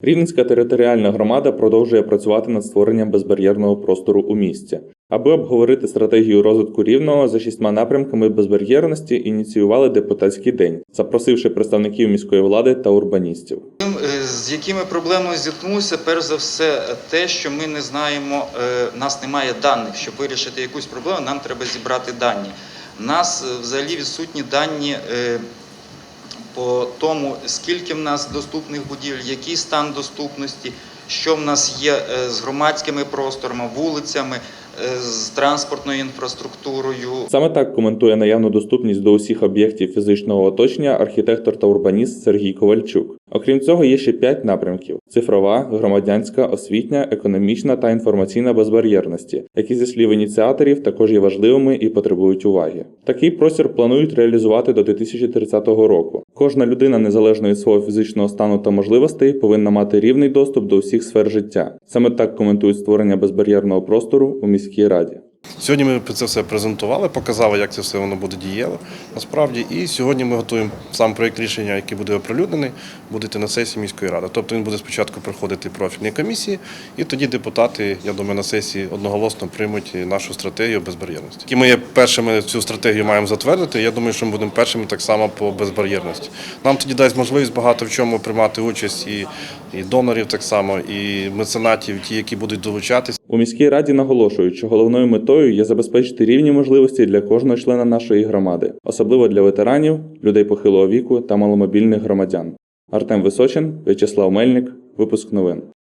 Рівненська територіальна громада продовжує працювати над створенням безбар'єрного простору у місті. Аби обговорити стратегію розвитку рівного за шістьма напрямками безбар'єрності, ініціювали депутатський день, запросивши представників міської влади та урбаністів. Е, З якими проблемами зіткнувся, перш за все, те, що ми не знаємо, е, нас немає даних. Щоб вирішити якусь проблему, нам треба зібрати дані. У нас е, взагалі відсутні дані по тому, скільки в нас доступних будівель, який стан доступності, що в нас є е, з громадськими просторами, вулицями, е, з транспортною інфраструктурою. Саме так коментує наявну доступність до усіх об'єктів фізичного оточення архітектор та урбаніст Сергій Ковальчук. Окрім цього, є ще п'ять напрямків: цифрова, громадянська, освітня, економічна та інформаційна безбар'єрності, які зі слів ініціаторів також є важливими і потребують уваги. Такий простір планують реалізувати до 2030 року. Кожна людина, незалежно від свого фізичного стану та можливостей, повинна мати рівний доступ до усіх сфер життя. Саме так коментують створення безбар'єрного простору у міській раді. Сьогодні ми це все презентували, показали, як це все воно буде дієво насправді. І сьогодні ми готуємо сам проєкт рішення, який буде оприлюднений, буде на сесії міської ради. Тобто він буде спочатку проходити профільні комісії, і тоді депутати, я думаю, на сесії одноголосно приймуть нашу стратегію безбар'єрності. І ми є першими цю стратегію маємо затвердити. Я думаю, що ми будемо першими так само по безбар'єрності. Нам тоді дасть можливість багато в чому приймати участь і, і донорів так само, і меценатів, ті, які будуть долучатися. У міській раді наголошують, що головною метою є забезпечити рівні можливості для кожного члена нашої громади, особливо для ветеранів, людей похилого віку та маломобільних громадян. Артем Височин, В'ячеслав Мельник, випуск новин.